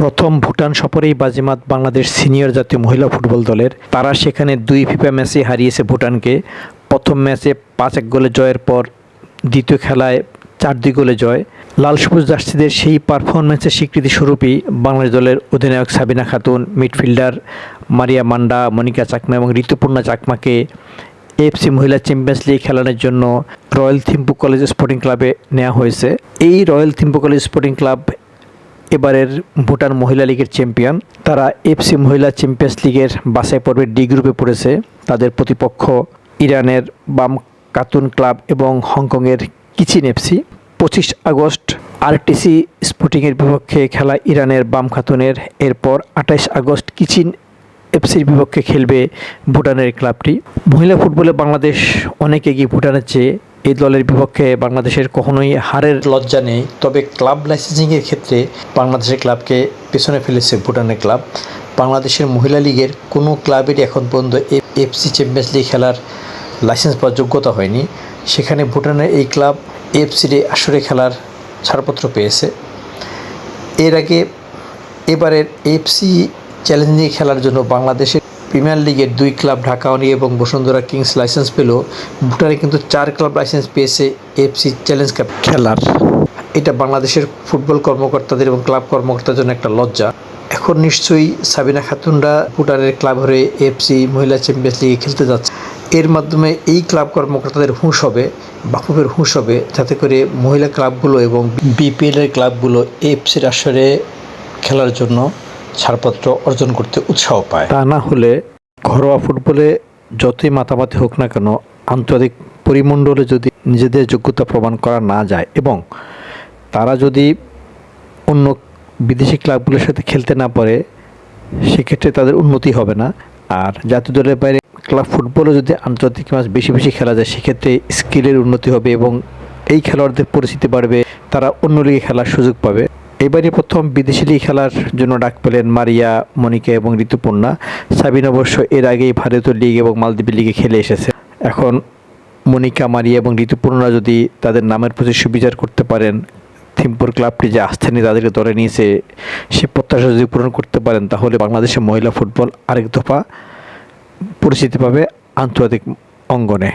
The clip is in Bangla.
প্রথম ভুটান সফরেই বাজিমাত বাংলাদেশ সিনিয়র জাতীয় মহিলা ফুটবল দলের। তারা সেখানে দুই ফিফা ম্যাচে হারিয়েছে ভুটানকে। প্রথম ম্যাচে পাঁচ এক গোলে জয়ের পর দ্বিতীয় খেলায় চার দুই গোলে জয়। লাল সবুজ জার্সিদের সেই পারফরমেন্সের স্বীকৃতি স্বরূপই বাংলাদেশ দলের অধিনায়ক সাবিনা খাতুন, মিডফিল্ডার মারিয়া মান্ডা, মনিকা চাকমা এবং ঋতুপূর্ণা চাকমাকে এফসি মহিলা চ্যাম্পিয়ন্স লিগ খেলানোর জন্য রয়্যাল থিম্পু কলেজ স্পোর্টিং ক্লাবে নেওয়া হয়েছে। এই royal Thimphu college sporting club এবারের ভুটান মহিলা লীগের চ্যাম্পিয়ন। তারা এফসি মহিলা চ্যাম্পিয়ন্স লিগের বাছাই পর্বে ডি গ্রুপে পড়েছে। তাদের প্রতিপক্ষ ইরানের বাম কাতুন ক্লাব এবং হংকংয়ের কিচিন এফসি। পঁচিশ আগস্ট আরটিসি স্পোর্টিংয়ের বিপক্ষে খেলা ইরানের বাম খাতুনের এরপর আঠাইশ আগস্ট কিচিন এফসির বিপক্ষে খেলবে ভুটানের ক্লাবটি। মহিলা ফুটবলে বাংলাদেশ অনেক এগিয়ে ভুটানের চেয়ে এই দলের বিপক্ষে বাংলাদেশের কখনোই হারের লজ্জা নেই। তবে ক্লাব লাইসেন্সিংয়ের ক্ষেত্রে বাংলাদেশের ক্লাবকে পেছনে ফেলেছে ভুটানের ক্লাব। বাংলাদেশের মহিলা লীগের কোনো ক্লাবেরই এখন পর্যন্ত এফসি চ্যাম্পিয়ন্স লিগ খেলার লাইসেন্স পাওয়ার যোগ্যতা হয়নি। সেখানে ভুটানের এই ক্লাব এফসির আসরে খেলার ছাড়পত্র পেয়েছে। এর আগে এবারের এফসি চ্যালেঞ্জ খেলার জন্য বাংলাদেশের প্রিমিয়ার লিগের দুই ক্লাব ঢাকা অনি এবং বসুন্ধরা কিংস লাইসেন্স পেল। ভুটানে কিন্তু চার ক্লাব লাইসেন্স পেয়েছে এফসি চ্যালেঞ্জ কাপ খেলার। এটা বাংলাদেশের ফুটবল কর্মকর্তাদের এবং ক্লাব কর্মকর্তার জন্য একটা লজ্জা। এখন নিশ্চয়ই সাবিনা খাতুনরা ভুটানের ক্লাব হয়ে এফসি মহিলা চ্যাম্পিয়ন্স লিগে খেলতে যাচ্ছে। এর মাধ্যমে এই ক্লাব কর্মকর্তাদের হুঁশ হবে, বাফুফের হুঁশ হবে, যাতে করে মহিলা ক্লাবগুলো এবং বিপিএলের ক্লাবগুলো এফসির আসরে খেলার জন্য ছাড়পত্র অর্জন করতে উৎসাহ পায়। তা না হলে ঘরোয়া ফুটবলে যতই মাতামাতি হোক না কেন আন্তর্জাতিক পরিমণ্ডলে যদি নিজেদের যোগ্যতা প্রমাণ করা না যায় এবং তারা যদি অন্য বিদেশি ক্লাবগুলোর সাথে খেলতে না পারে, সেক্ষেত্রে তাদের উন্নতি হবে না। আর জাতীয় দলের বাইরে ক্লাব ফুটবলও যদি আন্তর্জাতিক ম্যাচ বেশি বেশি খেলা যায়, সেক্ষেত্রে স্কিলের উন্নতি হবে এবং এই খেলোয়াড়দের পরিচিতি বাড়বে, তারা অন্য লিগে খেলার সুযোগ পাবে। এবারই প্রথম বিদেশি লিগ খেলার জন্য ডাক পেলেন মারিয়া, মনিকা এবং ঋতুপূর্ণা। সাবিন অবশ্য এর আগেই ভারতীয় লিগ এবং মালদ্বীপের লিগে খেলে এসেছে। এখন মনিকা, মারিয়া এবং ঋতুপূর্ণা যদি তাদের নামের প্রতি সুবিচার করতে পারেন, থিম্পুর ক্লাবটি যে আস্থা নিয়ে তাদেরকে ধরে নিয়েছে, সে প্রত্যাশা যদি পূরণ করতে পারেন, তাহলে বাংলাদেশের মহিলা ফুটবল আরেক দফা পরিচিতি পাবে আন্তর্জাতিক অঙ্গনে।